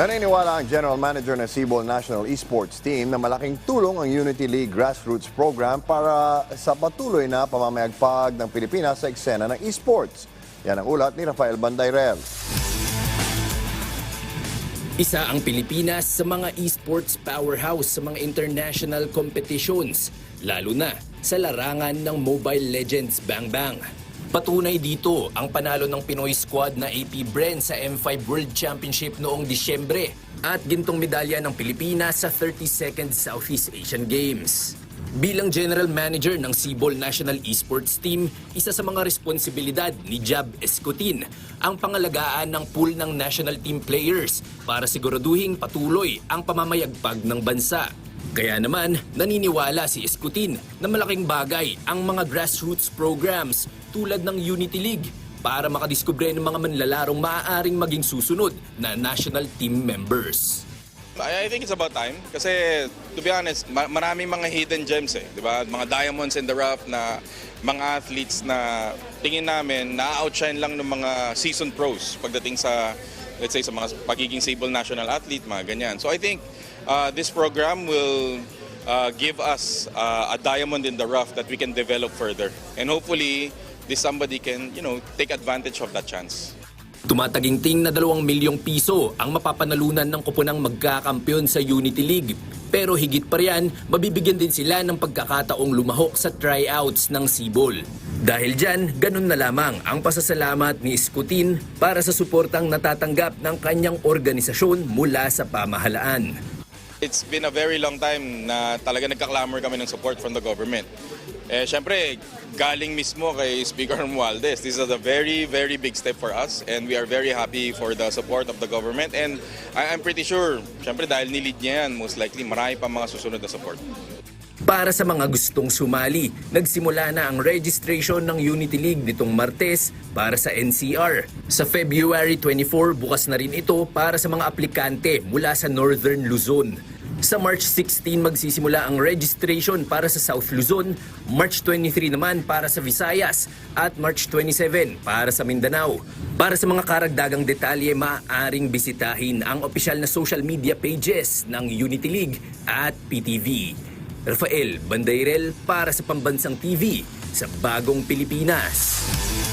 Naniniwala ang General Manager ng Cebol National Esports Team na malaking tulong ang Unity League Grassroots Program para sa patuloy na pamamayagpag ng Pilipinas sa eksena ng esports. Yan ang ulat ni Rafael Bandayrel. Isa ang Pilipinas sa mga esports powerhouse sa mga international competitions, lalo na sa larangan ng Mobile Legends Bang Bang. Patunay dito ang panalo ng Pinoy squad na AP Bren sa M5 World Championship noong Disyembre at gintong medalya ng Pilipinas sa 32nd Southeast Asian Games. Bilang General Manager ng Cebol National Esports Team, isa sa mga responsibilidad ni Jab Escutin ang pangalagaan ng pool ng national team players para siguraduhing patuloy ang pamamayagpag ng bansa. Kaya naman, naniniwala si Escutin na malaking bagay ang mga grassroots programs tulad ng Unity League para makadiskubre ng mga manlalarong maaaring maging susunod na national team members. I, think it's about time kasi to be honest, ma- maraming mga hidden gems eh, 'di ba? Mga diamonds in the rough na mga athletes na tingin namin na-outshine lang ng mga seasoned pros pagdating sa let's say sa mga pagiging Sable national athlete, mga ganyan. So I think uh, this program will uh, give us uh, a diamond in the rough that we can develop further. And hopefully this somebody can, you know, take advantage of that chance. Tumataginting na 2 milyong piso ang mapapanalunan ng kupunang magkakampyon sa Unity League. Pero higit pa riyan, mabibigyan din sila ng pagkakataong lumahok sa tryouts ng Sibol. Dahil dyan, ganun na lamang ang pasasalamat ni Iskutin para sa suportang natatanggap ng kanyang organisasyon mula sa pamahalaan. It's been a very long time na talaga nagka-clamor kami ng support from the government. Eh, syempre, galing mismo kay Speaker Romualdez. This is a very, very big step for us and we are very happy for the support of the government and I- I'm pretty sure, syempre dahil nilid niya yan, most likely marami pa mga susunod na support. Para sa mga gustong sumali, nagsimula na ang registration ng Unity League nitong Martes para sa NCR. Sa February 24, bukas na rin ito para sa mga aplikante mula sa Northern Luzon. Sa March 16 magsisimula ang registration para sa South Luzon, March 23 naman para sa Visayas at March 27 para sa Mindanao. Para sa mga karagdagang detalye, maaaring bisitahin ang opisyal na social media pages ng Unity League at PTV. Rafael Bandairel para sa Pambansang TV sa Bagong Pilipinas.